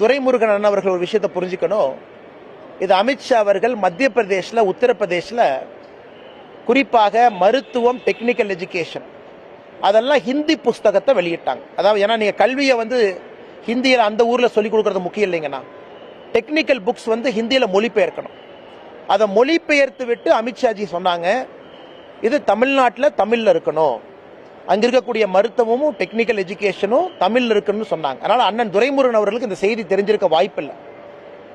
துரைமுருகன் அண்ணன் அவர்கள் ஒரு விஷயத்தை புரிஞ்சுக்கணும். இது அமித்ஷா அவர்கள் மத்திய பிரதேஷில் உத்தரப்பிரதேஷ்ல குறிப்பாக மருத்துவம் டெக்னிக்கல் எஜுகேஷன் அதெல்லாம் ஹிந்தி புஸ்தகத்தை வெளியிட்டாங்க. அதாவது ஏன்னா நீங்கள் கல்வியை வந்து ஹிந்தியில் அந்த ஊரில் சொல்லிக் கொடுக்குறது முக்கியம் இல்லைங்கண்ணா. டெக்னிக்கல் புக்ஸ் வந்து ஹிந்தியில் மொழிபெயர்க்கணும். அதை மொழிபெயர்த்து விட்டு அமித்ஷாஜி சொன்னாங்க இது தமிழ்நாட்டில் தமிழில் இருக்கணும். அங்க இருக்கக்கூடிய மருத்துவமும் டெக்னிக்கல் எஜுகேஷனும் தமிழ்ல இருக்குன்னு சொன்னாங்க. அதனால அண்ணன் துரைமுருகன் அவர்களுக்கு இந்த செய்தி தெரிஞ்சிருக்க வாய்ப்பில்லை.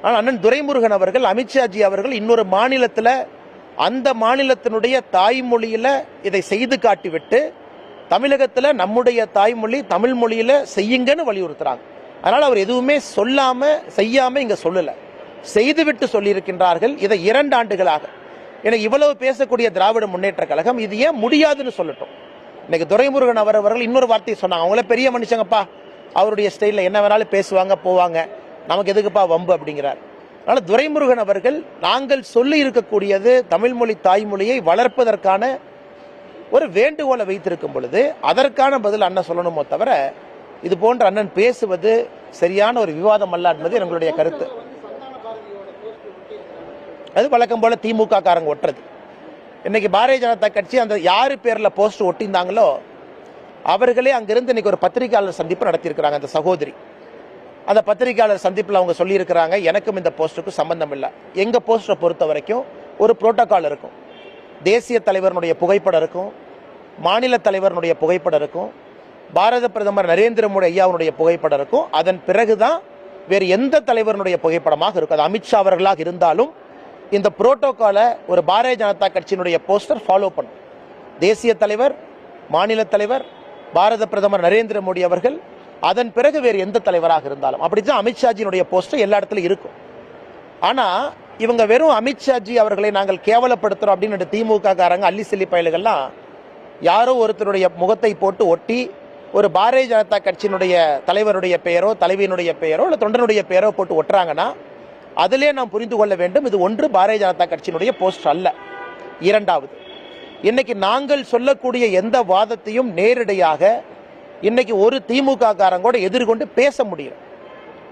ஆனால் அண்ணன் துரைமுருகன் அவர்கள் அமித்ஷாஜி அவர்கள் இன்னொரு மாநிலத்தில் அந்த மாநிலத்தினுடைய தாய்மொழியில இதை செய்து காட்டிவிட்டு தமிழகத்தில் நம்முடைய தாய்மொழி தமிழ் மொழியில செய்யுங்கன்னு வலியுறுத்துறாங்க. அதனால் அவர் எதுவுமே சொல்லாம செய்யாம இங்க சொல்லல. செய்துவிட்டு சொல்லியிருக்கின்றார்கள் இதை இரண்டு ஆண்டுகளாக. எனக்கு இவ்வளவு பேசக்கூடிய திராவிட முன்னேற்ற கழகம் இது ஏன் முடியாதுன்னு சொல்லட்டும். இன்னைக்கு துரைமுருகன் அவர் அவர்கள் இன்னொரு வார்த்தையை சொன்னாங்க. அவங்கள பெரிய மனுஷங்கப்பா. அவருடைய ஸ்டைலில் என்ன வேணாலும் பேசுவாங்க போவாங்க. நமக்கு எதுக்குப்பா வம்பு அப்படிங்கிறார். அதனால் துரைமுருகன் அவர்கள் நாங்கள் சொல்லி இருக்கக்கூடியது தமிழ்மொழி தாய்மொழியை வளர்ப்பதற்கான ஒரு வேண்டுகோளை வைத்திருக்கும் பொழுது அதற்கான பதில் அண்ணன் சொல்லணுமோ தவிர இது போன்ற அண்ணன் பேசுவது சரியான ஒரு விவாதம் அல்ல என்பது எங்களுடைய கருத்து. அது வழக்கம் போல திமுக காரங்க ஒட்டுறது. இன்னைக்கு பாரதிய ஜனதா கட்சி அந்த யாரு பேரில் போஸ்ட் ஒட்டியிருந்தாங்களோ அவர்களே அங்கிருந்து இன்னைக்கு ஒரு பத்திரிகையாளர் சந்திப்பு நடத்தியிருக்கிறாங்க அந்த சகோதரி. அந்த பத்திரிகையாளர் சந்திப்பில் அவங்க சொல்லியிருக்கிறாங்க எனக்கும் இந்த போஸ்ட்டுக்கும் சம்பந்தம் இல்லை. எங்கள் போஸ்டரை பொறுத்த வரைக்கும் ஒரு புரோட்டோக்கால் இருக்கும். தேசிய தலைவரனுடைய புகைப்படம் இருக்கும் மாநில தலைவரனுடைய புகைப்படம் இருக்கும் பாரத பிரதமர் நரேந்திர மோடி ஐயாவுடைய புகைப்படம் இருக்கும். அதன் பிறகுதான் வேறு எந்த தலைவரனுடைய புகைப்படமாக இருக்கும். அது அமித்ஷா அவர்களாக இருந்தாலும் இந்த புரோட்டோக்காலை ஒரு பாரதிய ஜனதா கட்சியினுடைய போஸ்டர் ஃபாலோ பண்ணும். தேசிய தலைவர் மாநில தலைவர் பாரத பிரதமர் நரேந்திர மோடி அவர்கள் அதன் பிறகு வேறு எந்த தலைவராக இருந்தாலும். அப்படிதான் அமித்ஷாஜியினுடைய போஸ்டர் எல்லா இடத்துலையும் இருக்கும். ஆனால் இவங்க வெறும் அமித்ஷாஜி அவர்களை நாங்கள் கேவலப்படுத்துகிறோம் அப்படின்னு திமுக காரங்க அள்ளி செல்லி பயல்கள்லாம் யாரோ ஒருத்தருடைய முகத்தை போட்டு ஒட்டி ஒரு பாரதிய ஜனதா கட்சியினுடைய தலைவருடைய பெயரோ தலைவியினுடைய பெயரோ இல்லை தொண்டனுடைய பெயரோ போட்டு ஒட்டுறாங்கன்னா அதிலே நாம் புரிந்து கொள்ள வேண்டும் இது ஒன்று பாரதிய ஜனதா கட்சியினுடைய போஸ்ட் அல்ல. இரண்டாவது இன்னைக்கு நாங்கள் சொல்லக்கூடிய எந்த வாதத்தையும் நேரடியாக இன்னைக்கு ஒரு திமுக காரங்கூட எதிர்கொண்டு பேச முடியும்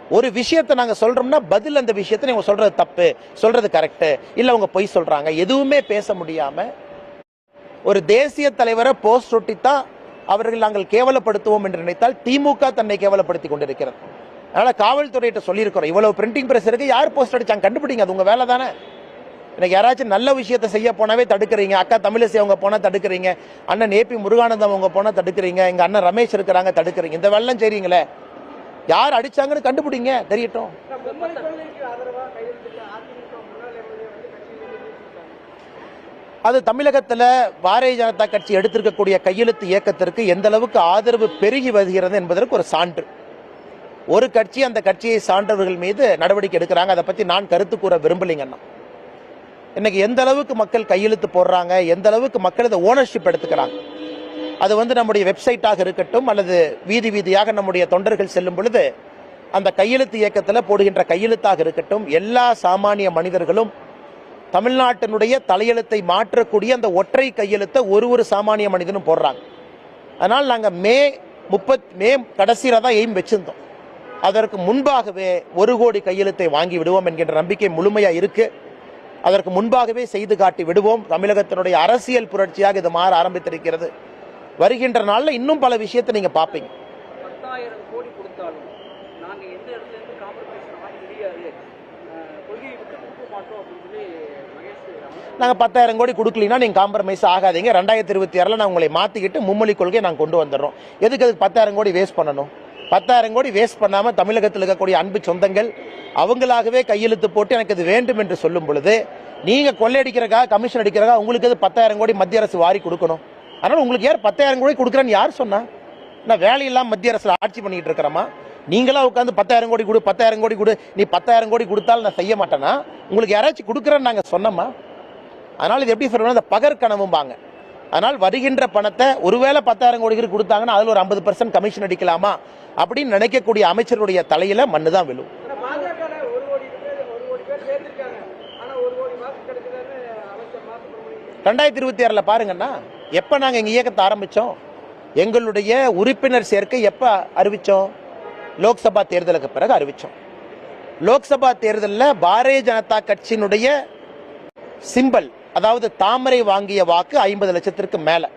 ஒரு விஷயத்தை நாங்கள் சொல்றோம்னா பதில் அந்த விஷயத்தை நீங்கள் சொல்றது தப்பு சொல்றது கரெக்டு இல்லை அவங்க பொய் சொல்றாங்க எதுவுமே பேச முடியாம ஒரு தேசிய தலைவரை போஸ்ட் ஒட்டித்தான் அவர்கள் நாங்கள் கேவலப்படுத்துவோம் என்று நினைத்தால் திமுக தன்னை கேவலப்படுத்தி கொண்டிருக்கிறது. அதனால காவல்துறையிட்ட சொல்லியிருக்கிறோம். இவ்வளவு பிரிண்டிங் பிரஸ் இருக்கு. யார் போஸ்ட் அடிச்சாங்க? கண்டுபிடிங்க. அது உங்க வேலை தானே. எனக்கு யாராச்சும் நல்ல விஷயத்தை செய்ய போனாவே தடுக்கிறீங்க. அக்கா தமிழிசை அவங்க போனால் தடுக்கிறீங்க. அண்ணன் ஏபி முருகானந்தம் அவங்க போனால் தடுக்கிறீங்க. எங்கள் அண்ணன் ரமேஷ் இருக்கிறாங்க தடுக்கிறீங்க. இந்த வெள்ளம் செய்றீங்களே. யார் அடிச்சாங்கன்னு கண்டுபிடிங்க. தெரியட்டும். அது தமிழகத்தில் பாரதிய ஜனதா கட்சி எடுத்திருக்கக்கூடிய கையெழுத்து இயக்கத்திற்கு எந்த அளவுக்கு ஆதரவு பெருகி வருகிறது என்பதற்கு ஒரு சான்று. ஒரு கட்சி அந்த கட்சியை சார்ந்தவர்கள் மீது நடவடிக்கை எடுக்கிறாங்க. அதை பற்றி நான் கருத்து கூற விரும்பலைங்கன்னா இன்னைக்கு எந்த அளவுக்கு மக்கள் கையெழுத்து போடுறாங்க எந்த அளவுக்கு மக்கள் இதை ஓனர்ஷிப் எடுத்துக்கிறாங்க. அது வந்து நம்முடைய வெப்சைட்டாக இருக்கட்டும் அல்லது வீதி வீதியாக நம்முடைய தொண்டர்கள் செல்லும் பொழுது அந்த கையெழுத்து இயக்கத்தில் போடுகின்ற கையெழுத்தாக இருக்கட்டும் எல்லா சாமானிய மனிதர்களும் தமிழ்நாட்டினுடைய தலையெழுத்தை மாற்றக்கூடிய அந்த ஒற்றை கையெழுத்தை ஒரு ஒரு சாமானிய மனிதனும் போடுறாங்க. அதனால் நாங்கள் மே முப்பத் மே கடைசியில் தான் எய்ம் வச்சுருந்தோம். அதற்கு முன்பாகவே ஒரு கோடி கையெழுத்தை வாங்கி விடுவோம் என்கின்ற நம்பிக்கை முழுமையா இருக்கு. அதற்கு முன்பாகவே செய்து காட்டி விடுவோம். தமிழகத்தினுடைய அரசியல் புரட்சியாக இது மாற ஆரம்பித்திருக்கிறது. வருகின்ற நாள்ல இன்னும் பல விஷயத்தை நீங்க பாப்பீங்க. பத்தாயிரம் கோடி கொடுத்தாலும் நாங்க எந்த இடத்துல இருந்து காம்ப்ரமைஸ் ஆக முடியாது. அஹ், கொள்கையை விட்டு கொடுக்க மாட்டோம் அப்படின்னு சொல்லி மகேஷ் அமைச்சர் நாங்க பத்தாயிரம் கோடி கொடுக்கலனா நீங்க காம்ப்ரமைஸ் ஆகாதீங்க. ரெண்டாயிரத்தி இருபத்தி ஆறுல நான் உங்களை மாத்திக்கிட்டு மும்மொழி கொள்கையை நாங்க கொண்டு வந்துடுறோம். எதுக்கு அதுக்கு பத்தாயிரம் கோடி வேஸ்ட் பண்ணணும்? பத்தாயிரம் கோடி வேஸ்ட் பண்ணாமல் தமிழகத்தில் இருக்கக்கூடிய அன்பு சொந்தங்கள் அவங்களாகவே கையெழுத்து போட்டு எனக்கு இது வேண்டும் என்று சொல்லும் பொழுது நீங்கள் கொள்ளையடிக்கிறக்காக கமிஷன் அடிக்கிறக்கா உங்களுக்கு அது பத்தாயிரம் கோடி மத்திய அரசு வாரி கொடுக்கணும்? அதனால் உங்களுக்கு யார் பத்தாயிரம் கோடி கொடுக்குறேன்னு யார் சொன்னா? நான் வேலையெல்லாம் மத்திய அரசில் ஆட்சி பண்ணிக்கிட்டு இருக்கிறோமா நீங்களாக உட்காந்து பத்தாயிரம் கோடி கொடு பத்தாயிரம் கோடி கொடு. நீ பத்தாயிரம் கோடி கொடுத்தாலும் நான் செய்ய மாட்டேன்னா உங்களுக்கு யாராச்சும் கொடுக்குறேன்னு நாங்கள் சொன்னோமா அதனால் இது எப்படி சொல்லணும் இந்த பகற்கனவும்பாங்க. அதனால் வருகின்ற பணத்தை ஒருவேளை பத்தாயிரம் கோடிக்கு கொடுத்தாங்கன்னா அதுல ஒரு ஐம்பது பர்சன்ட் கமிஷன் அடிக்கலாமா அப்படின்னு நினைக்கக்கூடிய அமைச்சருடைய தலையில மண்ணு தான் விழும் ரெண்டாயிரத்தி இருபத்தி ஆறுல பாருங்கன்னா எப்ப நாங்க எங்க இயக்கத்தை ஆரம்பிச்சோம்? எங்களுடைய உறுப்பினர் சேர்க்கை எப்ப அறிவிச்சோம்? லோக்சபா தேர்தலுக்கு பிறகு அறிவிச்சோம். லோக்சபா தேர்தலில் பாரதிய ஜனதா கட்சியினுடைய சிம்பல் அதாவது தாமரை வாங்கிய வாக்கு ஐம்பது லட்சத்திற்கு மேல.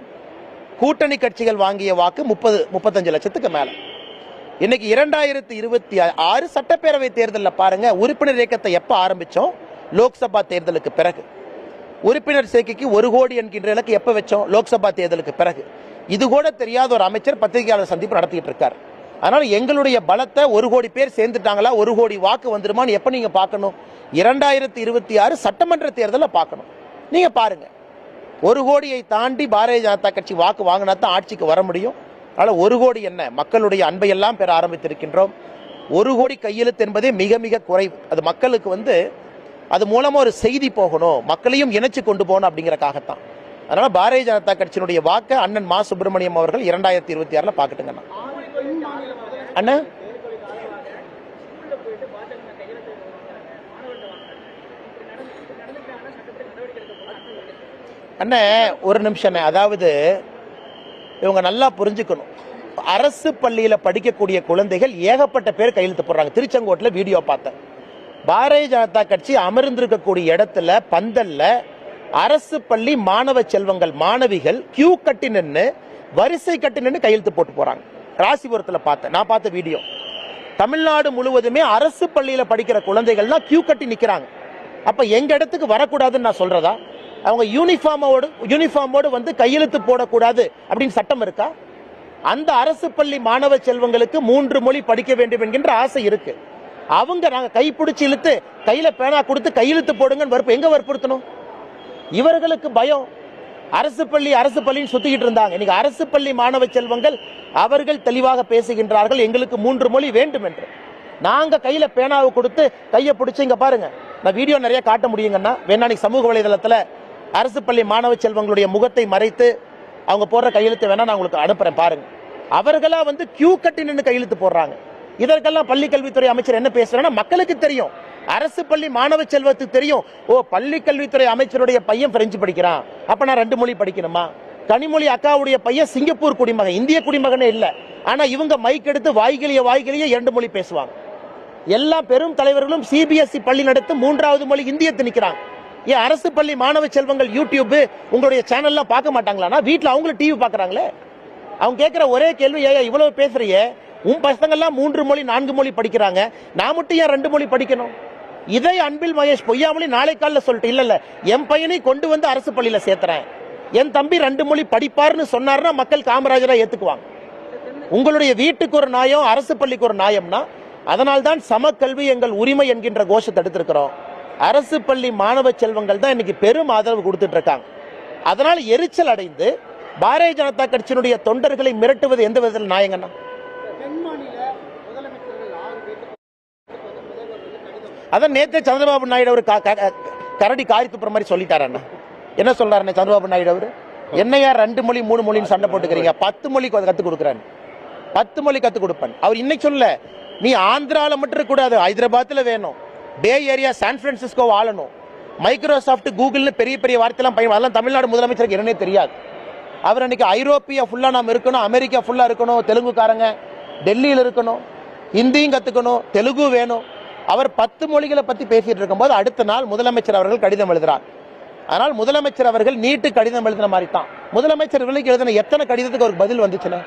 கூட்டணி கட்சிகள் வாங்கிய வாக்கு முப்பது முப்பத்தஞ்சு லட்சத்துக்கு மேல. இன்னைக்கு இரண்டாயிரத்தி இருபத்தி ஆறு சட்டப்பேரவை தேர்தலில் பாருங்க உறுப்பினர் இயக்கத்தை எப்ப ஆரம்பிச்சோம்? லோக்சபா தேர்தலுக்கு பிறகு. உறுப்பினர் சேர்க்கைக்கு ஒரு கோடி என்கின்ற இலக்கு எப்ப வச்சோம்? லோக்சபா தேர்தலுக்கு பிறகு. இது கூட தெரியாத ஒரு அமைச்சர் பத்திரிகையாளர் சந்திப்பு நடத்திட்டு இருக்கார். அதனால எங்களுடைய பலத்தை ஒரு கோடி பேர் சேர்ந்துட்டாங்களா ஒரு கோடி வாக்கு வந்துருமான்னு எப்ப நீங்க பார்க்கணும்? இரண்டாயிரத்தி இருபத்தி ஆறு சட்டமன்ற தேர்தலில் பார்க்கணும். நீங்க பாருங்க. ஒரு கோடியை தாண்டி பாரதிய ஜனதா கட்சி வாக்கு வாங்கினா தான் ஆட்சிக்கு வர முடியும். அதனால ஒரு கோடி என்ன? மக்களுடைய அன்பை எல்லாம் பெற ஆரம்பித்திருக்கின்றோம். ஒரு கோடி கையெழுத்து என்பதே மிக மிக குறைவு. அது மக்களுக்கு வந்து அது மூலமா ஒரு செய்தி போகணும். மக்களையும் இணைச்சு கொண்டு போகணும் அப்படிங்கறக்காகத்தான். அதனால பாரதிய ஜனதா கட்சியினுடைய வாக்கை அண்ணன் மா சுப்பிரமணியம் அவர்கள் இரண்டாயிரத்தி இருபத்தி ஆறுல பார்க்கட்டுங்கண்ணா. அண்ணா? அண்ணே ஒரு நிமிஷம் அண்ணே. அதாவது இவங்க நல்லா புரிஞ்சுக்கணும். அரசு பள்ளியில் படிக்கக்கூடிய குழந்தைகள் ஏகப்பட்ட பேர் கையெழுத்து போடுறாங்க. திருச்செங்கோட்டில் வீடியோ பார்த்தேன். பாரதிய ஜனதா கட்சி அமர்ந்திருக்கக்கூடிய இடத்துல பந்தல்ல அரசு பள்ளி மாணவ செல்வங்கள் மாணவிகள் கியூ கட்டி நின்று வரிசை கட்டி நின்று கையெழுத்து போட்டு போறாங்க. ராசிபுரத்தில் பார்த்தேன். நான் பார்த்த வீடியோ. தமிழ்நாடு முழுவதுமே அரசு பள்ளியில் படிக்கிற குழந்தைகள்லாம் கியூ கட்டி நிற்கிறாங்க அப்போ எங்கள் இடத்துக்கு வரக்கூடாதுன்னு நான் சொல்கிறதா அவங்க யூனிஃபார்மோடு யூனிஃபார்மோடு வந்து கையெழுத்து போடக்கூடாது அப்படின்னு சட்டம் இருக்கா? அந்த அரசு பள்ளி மாணவ செல்வங்களுக்கு மூன்று மொழி படிக்க வேண்டும் என்கின்ற ஆசை இருக்கு. அவங்க நாங்க கைப்பிடிச்சு இழுத்து கையில பேனா கொடுத்து கையெழுத்து போடுங்கன்னு வற்பு எங்க வற்புறுத்தணும்? இவர்களுக்கு பயம். அரசு பள்ளி அரசு பள்ளின்னு சுத்திக்கிட்டு இருந்தாங்க. இன்னைக்கு அரசு பள்ளி மாணவ செல்வங்கள் அவர்கள் தெளிவாக பேசுகின்றார்கள். எங்களுக்கு மூன்று மொழி வேண்டும் என்று. நாங்க கையில பேனாவை கொடுத்து கையை பிடிச்சி இங்க பாருங்க. நான் வீடியோ நிறைய காட்ட முடியுங்கன்னா வேணா சமூக வலைதளத்துல அரசு பள்ளி மாணவ செல்வங்களுடைய முகத்தை மறைத்து அவங்க போடுற கையெழுத்து வேணா நான் உங்களுக்கு அனுப்புறேன் பாருங்க. அவர்களா வந்து கியூ கட்டி நின்று கையெழுத்து போடுறாங்க. இதற்கெல்லாம் பள்ளி கல்வித்துறை அமைச்சர் என்ன பேசுறாங்கன்னா மக்களுக்கு தெரியும். அரசு பள்ளி மாணவ செல்வத்துக்கு தெரியும். ஓ பள்ளி கல்வித்துறை அமைச்சருடைய பையன் பிரெஞ்சு படிக்கிறான். அப்ப நான் ரெண்டு மொழி படிக்கணுமா? கனிமொழி அக்காவுடைய பையன் சிங்கப்பூர் குடிமகன் இந்திய குடிமகனே இல்ல. ஆனா இவங்க மைக் எடுத்து வாய்கிலிய வாய்கிலிய இரண்டு மொழி பேசுவாங்க. எல்லா பெரும் தலைவர்களும் சிபிஎஸ்இ பள்ளி நடத்தும் மூன்றாவது மொழி இந்திய நிக்கிறாங்க. ஏன் அரசு பள்ளி மாணவ செல்வங்கள் யூடியூப் உங்களுடைய சேனல்லாம் பார்க்க மாட்டாங்களான்னா வீட்டில் அவங்களும் டிவி பார்க்குறாங்களே? அவங்க கேட்குற ஒரே கேள்வி ஏயா இவ்வளோ பேசுறியே. உன் பசங்கள்லாம் மூன்று மொழி நான்கு மொழி படிக்கிறாங்க. நான் மட்டும் ஏன் ரெண்டு மொழி படிக்கணும்? இதை அன்பில் மகேஷ் பொய்யாமொழி நாளை காலைல சொல்லிட்டு இல்லை இல்லை என் பையனை கொண்டு வந்து அரசு பள்ளியில் சேர்த்துறேன். என் தம்பி ரெண்டு மொழி படிப்பார்னு சொன்னாருன்னா மக்கள் காமராஜராக ஏற்றுக்குவாங்க உங்களுடைய வீட்டுக்கு ஒரு நாயம் அரசு பள்ளிக்கு ஒரு நாயம்னா அதனால்தான் சமக்கல்வி எங்கள் உரிமை என்கின்ற கோஷத்தை எடுத்திருக்கிறோம். அரசு பள்ளி மாணவ செல்வங்கள் தான் இன்னைக்கு பெரும் ஆதரவு கொடுத்துட்டு இருக்காங்க. அதனால் எரிச்சல் அடைந்து பாரதிய ஜனதா கட்சியினுடைய தொண்டர்களை மிரட்டுவது எந்த விதத்தில் நியாயங்கண்ணா அதான் நேத்தே சந்திரபாபு நாயுடு அவர் கரடி காரி துப்புற மாதிரி சொல்லிட்டாரு அண்ணா. என்ன சொல்றாரு சந்திரபாபு நாயுடு அவர்? என்னையா ரெண்டு மொழி மூணு மொழின்னு சண்டை போட்டுக்கிறீங்க. பத்து மொழி கற்றுக் கொடுக்குறாரு. பத்து மொழி கற்றுக் கொடுப்பேன் அவர் இன்னைக்கு சொல்லல நீ ஆந்திராவில் மட்டும் இருக்க கூடாது ஹைதராபாத்தில் வேணும். பே ஏரியா சான் பிரான்சிஸ்கோ ஆளணும். மைக்ரோசாஃப்ட் கூகுள்னு பெரிய பெரிய வார்த்தைலாம் பயன் அதெல்லாம் தமிழ்நாடு முதலமைச்சருக்கு என்னன்னே தெரியாது. அவர் அன்னைக்கு ஐரோப்பியா ஃபுல்லாக நாம் இருக்கணும் அமெரிக்கா ஃபுல்லாக இருக்கணும் தெலுங்குக்காரங்க டெல்லியில் இருக்கணும் ஹிந்தியும் கற்றுக்கணும் தெலுங்கு வேணும். அவர் பத்து மொழிகளை பற்றி பேசிகிட்டு இருக்கும்போது அடுத்த நாள் முதலமைச்சர் அவர்கள் கடிதம் எழுதுகிறார் அதனால் முதலமைச்சர் அவர்கள் நீட்டு கடிதம் எழுதின மாதிரி தான். முதலமைச்சர் விலைக்கு எழுதின எத்தனை கடிதத்துக்கு அவருக்கு பதில் வந்துச்சுன்னு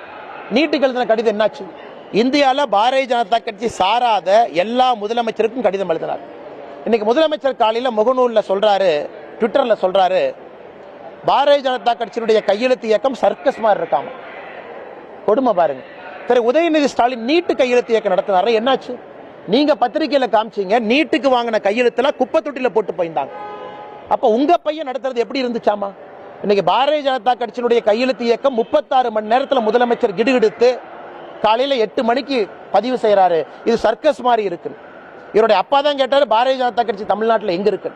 நீட்டுக்கு எழுதின கடிதம் என்னாச்சு? இந்தியாவில் பாரதிய ஜனதா கட்சி சாராத எல்லா முதலமைச்சருக்கும் கடிதம் எழுதினார். இன்னைக்கு முதலமைச்சர் காலையில் முகநூலில் சொல்றாரு ட்விட்டரில் சொல்றாரு பாரதிய ஜனதா கட்சியினுடைய கையெழுத்து இயக்கம் சர்க்கஸ் மாதிரி இருக்காம? கொடுமை பாருங்க. திரு உதயநிதி ஸ்டாலின் நீட்டு கையெழுத்து இயக்கம் நடத்தினாரு? என்னாச்சு? நீங்க பத்திரிகையில காமிச்சீங்க நீட்டுக்கு வாங்கின கையெழுத்துல குப்பை தொட்டில போட்டு போயிருந்தாங்க. அப்ப உங்க பையன் நடத்துறது எப்படி இருந்துச்சாமா? இன்னைக்கு பாரதிய ஜனதா கட்சியினுடைய கையெழுத்து இயக்கம் முப்பத்தாறு மணி நேரத்தில் முதலமைச்சர் கிடுகிடுத்து காலையில் எட்டு மணிக்கு பதிவு செய்கிறாரு இது சர்க்கஸ் மாதிரி இருக்கு. இவருடைய அப்பா தான் கேட்டார் பாரதிய ஜனதா கட்சி தமிழ்நாட்டில் எங்கே இருக்கு?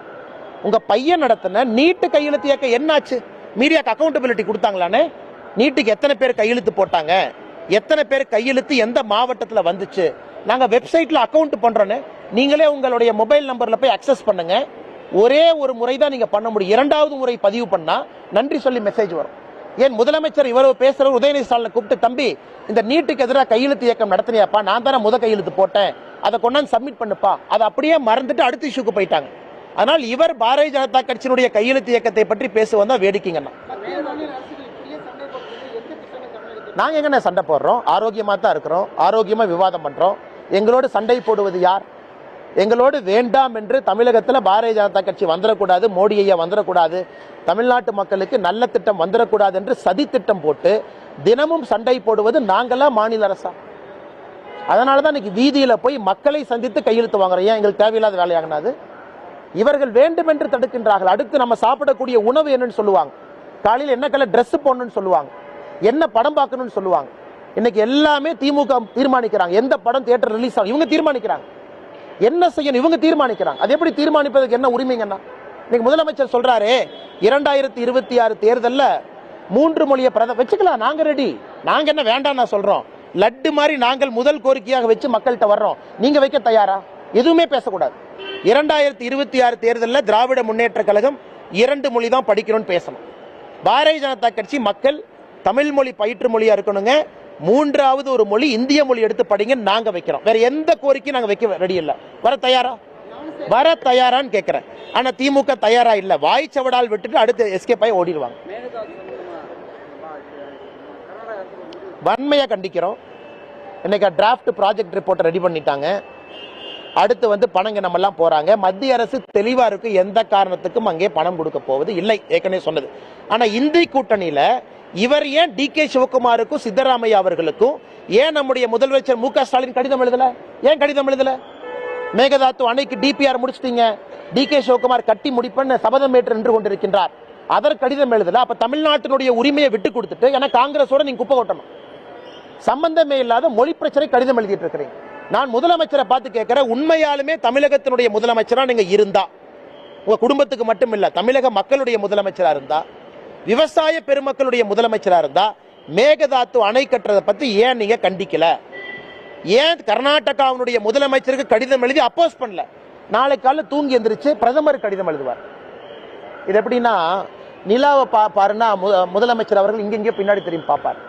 உங்கள் பையன் நடத்தின நீட்டு கையெழுத்து இயக்க என்னாச்சு மீடியாக்கு அக்கௌண்டபிலிட்டி கொடுத்தாங்களானே நீட்டுக்கு எத்தனை பேர் கையெழுத்து போட்டாங்க? எத்தனை பேர் கையெழுத்து எந்த மாவட்டத்தில் வந்துச்சு? நாங்கள் வெப்சைட்டில் அக்கௌண்ட் பண்ணுறோன்னு நீங்களே உங்களுடைய மொபைல் நம்பரில் போய் அக்சஸ் பண்ணுங்கள் ஒரே ஒரு முறை தான் நீங்கள் பண்ண முடியும். இரண்டாவது முறை பதிவு பண்ணால் நன்றி சொல்லி மெசேஜ் வரும். ஏன் முதலமைச்சர் இவ்வளவு பேசுற உதயநிதி ஸ்டாலினை கூப்பிட்டு தம்பி இந்த நீட்டுக்கு எதிராக கையெழுத்து இயக்கம் நடத்தினியாப்பா? நான் தானே முத கையெழுத்து போட்டேன். அதை கொண்டாந்து சப்மிட் பண்ணுப்பா. அதை அப்படியே மறந்துட்டு அடுத்த இஷ்யூக்கு போயிட்டாங்க. அதனால் இவர் பாரதிய ஜனதா கட்சியினுடைய கையெழுத்து இயக்கத்தை பற்றி பேசுவதா வேடிக்கைங்கண்ணா நாங்கள் எங்கண்ணா சண்டை போடுறோம்? ஆரோக்கியமாக தான் இருக்கிறோம். ஆரோக்கியமாக விவாதம் பண்ணுறோம் எங்களோடு சண்டை போடுவது யார்? எங்களோடு வேண்டாம் என்று தமிழகத்தில் பாரதிய ஜனதா கட்சி வந்துடக்கூடாது மோடி ஐயா வந்துடக்கூடாது தமிழ்நாட்டு மக்களுக்கு நல்ல திட்டம் வந்துடக்கூடாது என்று சதி திட்டம் போட்டு தினமும் சண்டை போடுவது நாங்களா மாநில அரசா? அதனால தான் இன்னைக்கு வீதியில் போய் மக்களை சந்தித்து கையெழுத்து வாங்குறோம் ஏன் எங்களுக்கு தேவையில்லாத வேலையாகினாது? இவர்கள் வேண்டுமென்று தடுக்கின்றார்கள். அடுத்து நம்ம சாப்பிடக்கூடிய உணவு என்னன்னு சொல்லுவாங்க. காலையில் என்ன கலர் ட்ரெஸ் போடணும்னு சொல்லுவாங்க. என்ன படம் பார்க்கணும்னு சொல்லுவாங்க. இன்னைக்கு எல்லாமே திமுக தீர்மானிக்கிறாங்க. எந்த படம் தியேட்டர் ரிலீஸ் ஆகும் இவங்க தீர்மானிக்கிறாங்க. என்ன செய்யணும்? இவங்க தீர்மானிக்கிறாங்க. அது எப்படி தீர்மானிப்பதற்கு என்ன உரிமைங்கன்னா? இன்னைக்கு முதலமைச்சர் சொல்றாரு இரண்டாயிரத்தி இருபத்தி ஆறு தேர்தலில் மூன்று மொழியை பிரத வச்சுக்கலாம் நாங்க ரெடி நாங்க என்ன வேண்டாம் நான் சொல்றோம். லட்டு மாதிரி நாங்கள் முதல் கோரிக்கையாக வச்சு மக்கள்கிட்ட வர்றோம். நீங்க வைக்க தயாரா? எதுவுமே பேசக்கூடாது. இரண்டாயிரத்தி இருபத்தி ஆறு தேர்தலில் திராவிட முன்னேற்ற கழகம் இரண்டு மொழி தான் படிக்கணும்னு பேசணும். பாரதிய ஜனதா கட்சி மக்கள் தமிழ் மொழி பயிற்று மொழியா இருக்கணுங்க. மூன்றாவது ஒரு மொழி இந்திய மொழி எடுத்து படிங்க நாங்க வைக்கிறோம். வேற எந்த கோரிக்கையும் நாங்க வைக்க ரெடி இல்ல வர தயாரா? வர தயாரான்னு கேட்கிறேன் ஆனா திமுக தயாரா இல்ல. வாய் சவடால் விட்டுட்டு அடுத்து எஸ்கேப் ஆகி ஓடிடுவாங்க. வன்மையா கண்டிக்கிறோம். இன்னைக்கு டிராஃப்ட் ப்ராஜெக்ட் ரிப்போர்ட் ரெடி பண்ணிட்டாங்க. அடுத்து வந்து பணங்க நம்ம எல்லாம் போறாங்க. மத்திய அரசு தெளிவா இருக்கு. எந்த காரணத்துக்கும் அங்கே பணம் கொடுக்க போவது இல்லை. ஏற்கனவே சொன்னது. ஆனா இந்தி கூட்டணியில இவர் ஏன் டி கே சிவகுமாருக்கும் சித்தராமையா அவர்களுக்கும் ஏன் நம்முடைய முதலமைச்சர் மு க ஸ்டாலின் கடிதம் எழுதல? ஏன் கடிதம் எழுதல? மேகதாத்து அணைக்கு டிபிஆர் முடிச்சிட்டீங்க. டி கே சிவகுமார் கட்டி முடிப்பேன்னு சபதம் ஏற்று நின்று கொண்டிருக்கின்றார். அதற்கு கடிதம் எழுதல. அப்ப தமிழ்நாட்டினுடைய உரிமையை விட்டு கொடுத்துட்டு ஏன்னா காங்கிரஸோட நீங்க குப்பை கொட்டணும். சம்பந்தமே இல்லாத மொழி பிரச்சனை கடிதம் எழுதிட்டு இருக்கிறீங்க. நான் முதலமைச்சரை பார்த்து கேட்கிறேன். உண்மையாலுமே தமிழகத்தினுடைய முதலமைச்சரா நீங்க இருந்தா? உங்க குடும்பத்துக்கு மட்டும் இல்ல தமிழக மக்களுடைய முதலமைச்சரா இருந்தா? விவசாய பெருமக்களுடைய முதலமைச்சராக இருந்தால் மேகதாத்து அணை கட்டுறதை பற்றி ஏன் நீங்க கண்டிக்கல? ஏன் கர்நாடகாவினுடைய முதலமைச்சருக்கு கடிதம் எழுதி அப்போஸ் பண்ணல? நாளை காலையில் தூங்கி எந்திரிச்சு பிரதமர் கடிதம் எழுதுவார். இது எப்படின்னா நிலாவை பா பாருன்னா முதலமைச்சர் அவர்கள் இங்கெங்கே பின்னாடி திரும்பி பார்ப்பார்.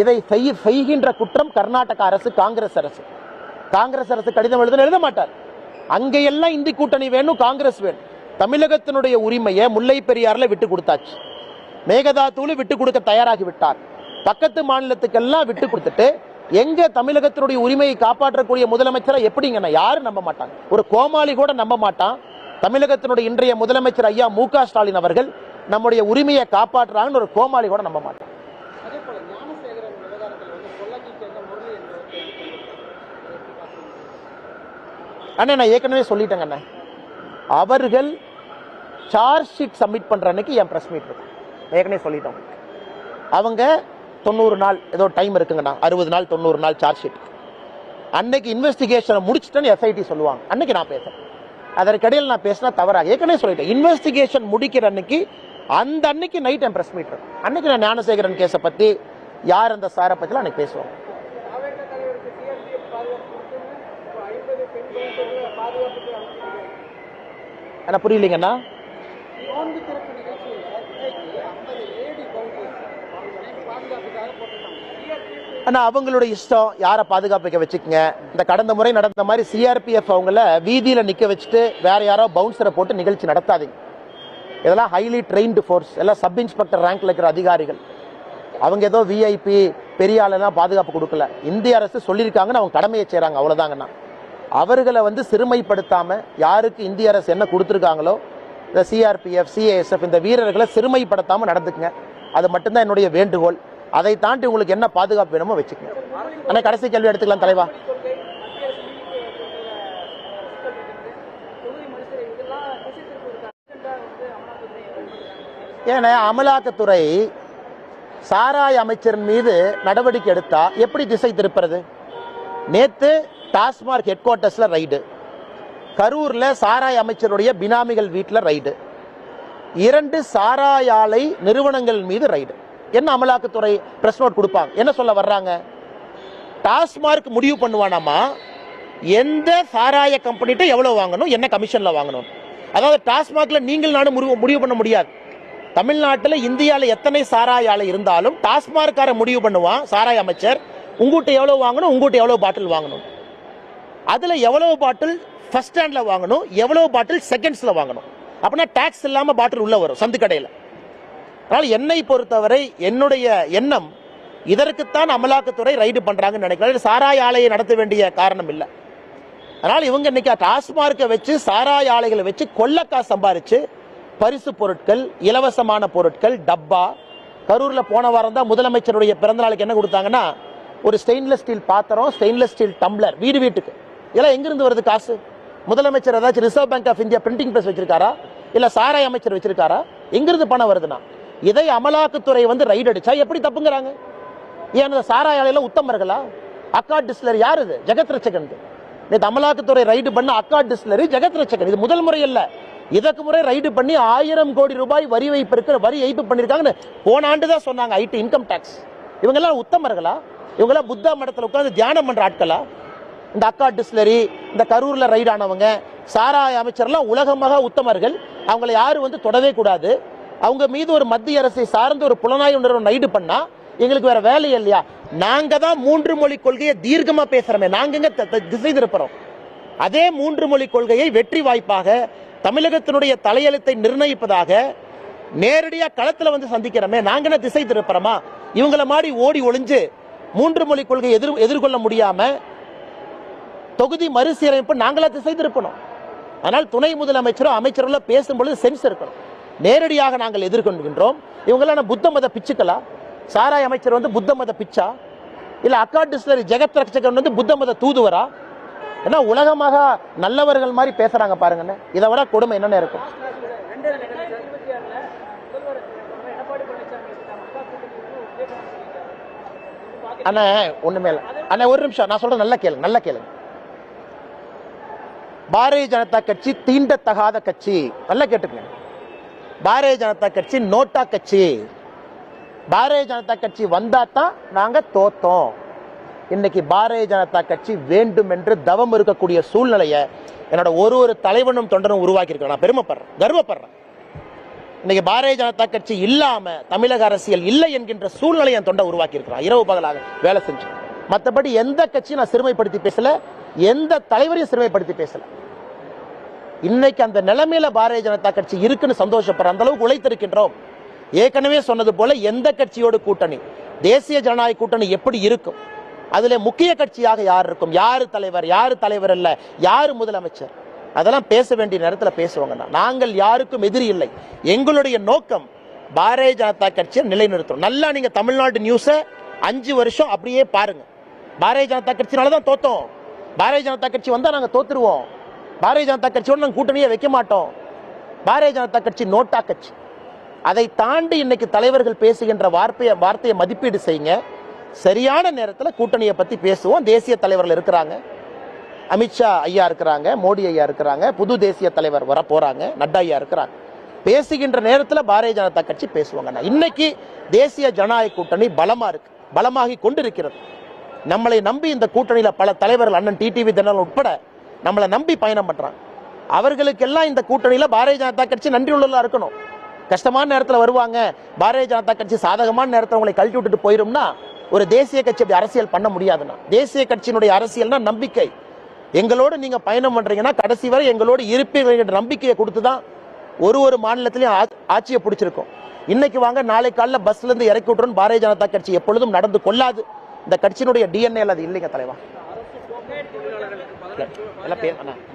இதை செய் செய்கின்ற குற்றம் கர்நாடக அரசு காங்கிரஸ் அரசு. காங்கிரஸ் அரசு கடிதம் எழுத எழுத மாட்டார். அங்கெல்லாம் இந்தி கூட்டணி வேணும் காங்கிரஸ் வேணும். தமிழகத்தினுடைய உரிமையை முல்லை பெரியாரில் விட்டு கொடுத்தாச்சு. மேகதாத்தூளு விட்டு கொடுக்க தயாராகி விட்டார். பக்கத்து மாநிலத்துக்கெல்லாம் விட்டு கொடுத்துட்டு எங்க தமிழகத்தினுடைய உரிமையை காப்பாற்றக்கூடிய முதலமைச்சரை எப்படிங்கண்ணா யாரும் நம்ப மாட்டாங்க. ஒரு கோமாளி கூட நம்ப மாட்டான். தமிழகத்தினுடைய இன்றைய முதலமைச்சர் ஐயா மு ஸ்டாலின் அவர்கள் நம்முடைய உரிமையை காப்பாற்றுறாங்கன்னு ஒரு கோமாளி கூட நம்ப மாட்டான்? அண்ணா நான் ஏற்கனவே சொல்லிட்டேங்க அண்ணா. அவர்கள் சார்ஜ் ஷீட் சப்மிட் பண்ற அன்னைக்கு என் பிரஸ் மீட் இருக்கும். ஏற்கனவே சொல்லிட்டோம். அவங்க தொண்ணூறு நாள் ஏதோ டைம் இருக்குங்கண்ணா. அறுபது நாள் தொண்ணூறு நாள் சார்ஜ் ஷீட் அன்னைக்கு இன்வெஸ்டிகேஷனை முடிச்சிட்டேன்னு எஸ்ஐடி சொல்லுவாங்க. அன்னைக்கு நான் பேசுறேன் அதற்கிடையில் நான் பேசினா தவறாக ஏற்கனவே சொல்லிட்டேன். இன்வெஸ்டிகேஷன் முடிக்கிற அன்னைக்கு அந்த அன்னைக்கு நைட் என் பிரஸ் மீட் இருக்கும் அன்னைக்கு நான் ஞானசேகரன் கேஸை பற்றி யார் அந்த சாரை பற்றிலாம் அன்னைக்கு பேசுவோம் ஆனால் தலைவருக்கு ஆனால் அவங்களுடைய இஷ்டம் யாரை பாதுகாப்பிக்க வச்சுக்கங்க? இந்த கடந்த முறை நடந்த மாதிரி சிஆர்பிஎஃப் அவங்கள வீதியில் நிற்க வச்சுட்டு வேற யாரோ பவுன்சரை போட்டு நிகழ்ச்சி நடத்தாதீங்க. இதெல்லாம் ஹைலி ட்ரெயின்டு ஃபோர்ஸ் எல்லாம் சப் இன்ஸ்பெக்டர் ரேங்க்ல இருக்கிற அதிகாரிகள். அவங்க ஏதோ விஐபி பெரிய ஆளெல்லாம் பாதுகாப்பு கொடுக்கல. இந்திய அரசு சொல்லியிருக்காங்கன்னு அவங்க கடமையை செய்கிறாங்க அவ்வளோதாங்கண்ணா அவர்களை வந்து சிறுமைப்படுத்தாமல் யாருக்கு இந்திய அரசு என்ன கொடுத்துருக்காங்களோ இந்த சிஆர்பிஎஃப் சிஏஎஸ்எஃப் இந்த வீரர்களை சிறுமைப்படுத்தாமல் நடந்துக்குங்க. அது மட்டும்தான் என்னுடைய வேண்டுகோள். அதை தாண்டி உங்களுக்கு என்ன பாதுகாப்பு வேணுமோ வச்சுக்கணும் ஆனால் கடைசி கேள்வி எடுத்துக்கலாம் தலைவா. ஏன்னா அமலாக்கத்துறை சாராய அமைச்சரின் மீது நடவடிக்கை எடுத்தா எப்படி திசை திருப்புறது? நேத்து டாஸ்மார்க் ஹெட் குவார்ட்டர்ஸ்ல ரைடு கரூர்ல சாராய அமைச்சருடைய பினாமிகள் வீட்டில் ரைடு இரண்டு சாராய ஆலை நிறுவனங்கள் மீது ரைடு என்ன அமலாக்கத்துறை பிரஸ் நோட் கொடுப்பாங்க? என்ன சொல்ல வர்றாங்க? டாஸ்மார்க் முடிவு பண்ணுவானாமா? எந்த சாராய கம்பெனிட்ட எவ்வளவு வாங்கணும்? என்ன கமிஷன்ல வாங்கணும்? அதாவது டாஸ்மார்க்ல நீங்கள் நானும் முடிவு முடிவு பண்ண முடியாது. தமிழ்நாட்டில் இந்தியாவில் எத்தனை சாராய ஆலை இருந்தாலும் டாஸ்மார்க்கார முடிவு பண்ணுவான் சாராய அமைச்சர். உங்ககிட்ட எவ்வளோ வாங்கணும்? உங்ககிட்ட எவ்வளோ பாட்டில் வாங்கணும்? அதில் எவ்வளோ பாட்டில் ஃபர்ஸ்ட் ஸ்டாண்டில் வாங்கணும்? எவ்வளோ பாட்டில் செகண்ட்ஸில் வாங்கணும்? அப்படின்னா டேக்ஸ் இல்லாமல் பாட்டில் உள்ளே வரும் சந்து கடையில் அதனால் என்னை பொறுத்தவரை என்னுடைய எண்ணம் இதற்குத்தான் அமலாக்கத்துறை ரைடு பண்ணுறாங்கன்னு நினைக்கிறேன். சாராய ஆலையை நடத்த வேண்டிய காரணம் இல்லை. அதனால் இவங்க இன்னைக்கு டாஸ்மார்க்கை வச்சு சாராய ஆலைகளை வச்சு கொள்ளக்காசு சம்பாரிச்சு பரிசு பொருட்கள் இலவசமான பொருட்கள் டப்பா கரூரில் போன வாரம் தான் முதலமைச்சருடைய பிறந்த நாளுக்கு என்ன கொடுத்தாங்கன்னா ஒரு ஸ்டெயின்லெஸ் ஸ்டீல் பாத்திரம் ஸ்டெயின்லெஸ் ஸ்டீல் டம்ளர் வீடு வீட்டுக்கு. இதெல்லாம் எங்கிருந்து வருது காசு? முதலமைச்சர் ஏதாச்சும் Reserve Bank of India printing press வச்சிருக்காரா? இல்லை சாராய அமைச்சர் வச்சிருக்காரா? எங்கிருந்து பணம் வருதுன்னா? இதை அமலாக்கத்துறை வந்து ரைடு அடிச்சா எப்படி தப்புங்கிறாங்க? ஏன் சாராயாலையில் சாராய உத்தமர்களா? அக்கா டிஸ்லரி யார் இது? ஜெகத் ரட்சகன் நேற்று அமலாக்கத்துறை ரைடு பண்ண அக்கா டிஸ்லரி ஜெகத் ரச்சகன் இது முதல் முறை இல்லை. இதற்கு முறை ரைடு பண்ணி ஆயிரம் கோடி ரூபாய் வரி வைப்பு இருக்கிற வரி வைப்பு பண்ணியிருக்காங்கன்னு போன ஆண்டு தான் சொன்னாங்க ஐடி இன்கம் டேக்ஸ் இவங்கெல்லாம் உத்தமர்களா? இவங்கெல்லாம் புத்தா மடத்தில் உட்காந்து தியானம் பண்ணுற ஆட்களா? இந்த அக்கா டிஸ்லரி இந்த கரூரில் ரைடு ஆனவங்க சாராய அமைச்சர்லாம் உலகமாக உத்தமர்கள். அவங்கள யாரும் வந்து தொடவே கூடாது. அவங்க மீது ஒரு மத்திய அரசை சார்ந்த ஒரு புலனாய்வு நிறுவனம் நைடு பண்ணா எங்களுக்கு வேற வேலை இல்லையா? நாங்க தான் மூன்று மொழி கொள்கையை தீர்க்கமா பேசுறோமே. நாங்க த- த- திசை திருப்புறோம்? அதே மூன்று மொழி கொள்கையை வெற்றி வாய்ப்பாக தமிழகத்தினுடைய தலையெழுத்தை நிர்ணயிப்பதாக நேரடியாக களத்தில் வந்து சந்திக்கிறோமே. நாங்க என்ன திசை திருப்புறோமா? இவங்கள மாதிரி ஓடி ஒளிஞ்சு மூன்று மொழி கொள்கை எதிர் எதிர்கொள்ள முடியாம தொகுதி மறுசீரமைப்பு நாங்களா திசை திருப்பணும். ஆனால் துணை முதலமைச்சரும் அமைச்சரும் பேசும்பொழுது சென்ஸ் இருக்கணும். நேரடியாக நாங்கள் எதிர்கொள்கின்றோம். இவங்களாம் புத்த மத பிச்சுக்களா? சாராய் அமைச்சர் வந்து புத்த மத பிச்சா? இல்ல அக்கா டிஸ்லரி ஜெகத் ரட்சகன் வந்து புத்த மத தூதுவரா? ஏன்னா உலகமாக நல்லவர்கள் மாதிரி பேசுறாங்க பாருங்கண்ணே. இதை விட கொடுமை என்னென்ன இருக்கும்? அண்ணா ஒண்ணுமே இல்லை. அண்ணா ஒரு நிமிஷம். நான் சொல்றேன் நல்ல கேளுங்க நல்ல கேளுங்க. பாரதிய ஜனதா கட்சி தீண்டத்தகாத கட்சி. நல்லா கேட்டுக்கங்க. பாரதிய ஜனதா கட்சி நோட்டா கட்சி. பாரதிய ஜனதா கட்சி வந்தா தான் நாங்கள் தோத்தோம். இன்னைக்கு பாரதிய ஜனதா கட்சி வேண்டும் என்று தவம் இருக்கக்கூடிய சூழ்நிலையை என்னோட ஒரு ஒரு தலைவனும் தொண்டனும் உருவாக்கியிருக்கேன் நான் பெருமைப்படுறேன். கர்வப்படுறேன். இன்னைக்கு பாரதிய ஜனதா கட்சி இல்லாம தமிழக அரசியல் இல்லை என்கின்ற சூழ்நிலை என் தொண்டை உருவாக்கியிருக்கிறான் இரவு பகலாக வேலை செஞ்சு. மற்றபடி எந்த கட்சியும் நான் சிறுமைப்படுத்தி பேசல. எந்த தலைவரையும் சிறுமைப்படுத்தி பேசல. இன்னைக்கு அந்த நிலைமையில பாரதிய ஜனதா கட்சி இருக்குன்னு சந்தோஷப்படுற அந்த அளவுக்கு உழைத்திருக்கின்றோம். ஏற்கனவே சொன்னது போல எந்த கட்சியோடு கூட்டணி தேசிய ஜனநாயக கூட்டணி எப்படி இருக்கும்? அதுல முக்கிய கட்சியாக யார் இருக்கும்? யாரு தலைவர் யாரு தலைவர் இல்ல யாரு முதலமைச்சர்? அதெல்லாம் பேச வேண்டிய நேரத்தில் பேசுவாங்க. நாங்கள் யாருக்கும் எதிரி இல்லை. எங்களுடைய நோக்கம் பாரதிய ஜனதா கட்சியை நிலைநிறுத்தணும். நல்லா நீங்க தமிழ்நாடு நியூஸை அஞ்சு வருஷம் அப்படியே பாருங்க. பாரதிய ஜனதா கட்சினால தான் தோத்தோம். பாரதிய ஜனதா கட்சி வந்தா நாங்க தோத்துருவோம். பாரதிய ஜனதா கட்சியோட நாங்கள் கூட்டணியே வைக்க மாட்டோம். பாரதிய ஜனதா கட்சி நோட்டா கட்சி. அதை தாண்டி இன்னைக்கு தலைவர்கள் பேசுகின்ற வார்த்தையை வார்த்தையை மதிப்பீடு செய்யுங்க. சரியான நேரத்தில் கூட்டணியை பற்றி பேசுவோம். தேசிய தலைவர்கள் இருக்கிறாங்க. அமித்ஷா ஐயா இருக்கிறாங்க மோடி ஐயா இருக்கிறாங்க புது தேசிய தலைவர் வர போகிறாங்க நட்டா ஐயா இருக்கிறாங்க. பேசுகின்ற நேரத்தில் பாரதிய ஜனதா கட்சி பேசுவாங்க. இன்னைக்கு தேசிய ஜனநாயக கூட்டணி பலமாக இருக்கு பலமாகி கொண்டிருக்கிறது. நம்மளை நம்பி இந்த கூட்டணியில் பல தலைவர்கள் அண்ணன் டிடிவி தினம் உட்பட நம்மளை நம்பி பயணம் பண்ணுறான் அவர்களுக்கெல்லாம் இந்த கூட்டணியில் பாரதிய ஜனதா கட்சி நன்றி உள்ளதாக இருக்கணும். கஷ்டமான நேரத்தில் வருவாங்க. பாரதிய ஜனதா கட்சி சாதகமான நேரத்தில் உங்களை கழட்டி விட்டுட்டு போயிரும்னா ஒரு தேசிய கட்சி அப்படி அரசியல் பண்ண முடியாதுன்னா தேசிய கட்சியினுடைய அரசியல்னா நம்பிக்கை. எங்களோடு நீங்கள் பயணம் பண்ணுறீங்கன்னா கடைசி வரை எங்களோடு இருப்பீர்கள் என்ற நம்பிக்கையை கொடுத்து தான் ஒரு ஒரு மாநிலத்திலையும் ஆட்சியை பிடிச்சிருக்கோம். இன்னைக்கு வாங்க நாளை காலைல பஸ்ல இருந்து இறக்கி விட்டுறோம் பாரதிய ஜனதா கட்சி எப்பொழுதும் நடந்து கொள்ளாது. இந்த கட்சியினுடைய டிஎன்ஏல அது இல்லைங்க தலைவா. அரசு தொழிலாளர்களுக்கு பதினெட்டு எல்லாம் பே- அண்ணா,